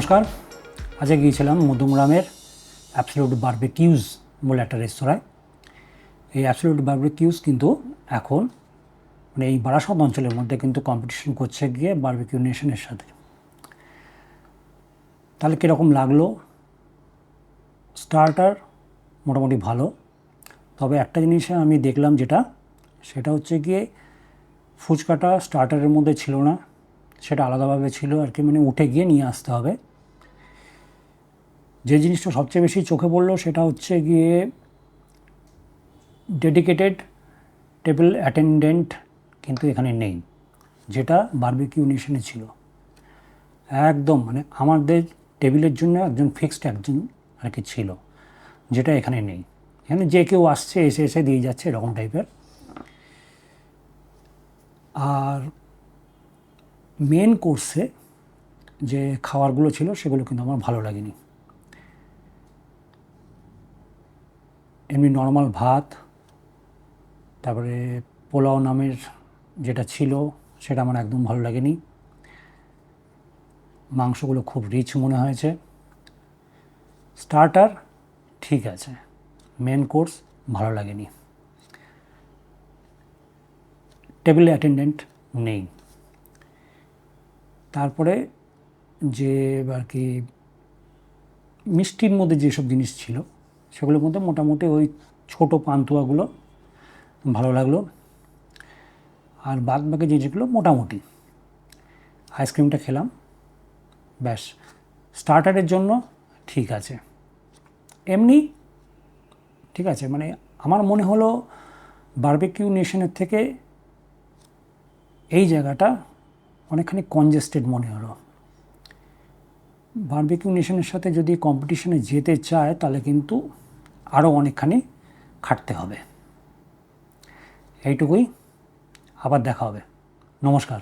নমস্কার। আজকে গিয়েছিলাম মধুমগ্রামের অ্যাবসলিউট বার্বেকিউজ বলে একটা রেস্তোরাঁয় এই অ্যাবসলিউট বার্বেকিউজ কিন্তু এখন মানে এই বারাসত অঞ্চলের মধ্যে কিন্তু কম্পিটিশন করছে গিয়ে বার্বেকিউ নেশনের সাথে। তাহলে কীরকম লাগল? স্টার্টার মোটামুটি ভালো। তবে একটা জিনিস আমি দেখলাম যেটা, সেটা হচ্ছে গিয়ে ফুচকাটা স্টার্টারের মধ্যে ছিল না। সেটা আলাদাভাবে ছিল আর কি মানে উঠে গিয়ে নিয়ে আসতে হবে। যে জিনিসটা সবচেয়ে বেশি চোখে পড়ল সেটা হচ্ছে গিয়ে ডেডিকেটেড টেবিল অ্যাটেন্ডেন্ট কিন্তু এখানে নেই, যেটা বার্বিকিউ নেশনে ছিল। একদম মানে আমাদের টেবিলের জন্য একজন ফিক্সড একজন আর কি ছিল, যেটা এখানে নেই। এখানে যে কেউ আসছে, এসে এসে দিয়ে যাচ্ছে এরকম টাইপের আর মেন কোর্সে যে খাবারগুলো ছিল সেগুলো কিন্তু আমার ভালো লাগেনি। এমনি নর্মাল ভাত, তারপরে পোলাও নামের যেটা ছিল, সেটা আমার একদম ভালো লাগেনি। মাংসগুলো খুব রিচ মনে হয়েছে। স্টার্টার ঠিক আছে মেন কোর্স ভালো লাগেনি। টেবিল অ্যাটেন্ডেন্ট নেই। তারপরে যে আর কি মিষ্টির মধ্যে যেসব জিনিস ছিল সেগুলোর মধ্যে মোটামুটি ওই ছোটো পান্তুয়াগুলো ভালো লাগল। আর বাদ বাকি জিনিসগুলো মোটামুটি। আইসক্রিমটা খেলাম। ব্যাস। স্টার্টারের জন্য ঠিক আছে। এমনি ঠিক আছে মানে আমার মনে হলো বার্বিকিউ নেশনের থেকে এই জায়গাটা অনেকখানি কনজেস্টেড মনে হলো। বার্বিকিউ নেশনের সাথে যদি কম্পিটিশনে যেতে চায়, তাহলে কিন্তু আরও অনেকখানি খাটতে হবে। এইটুকুই। আবার দেখা হবে। নমস্কার।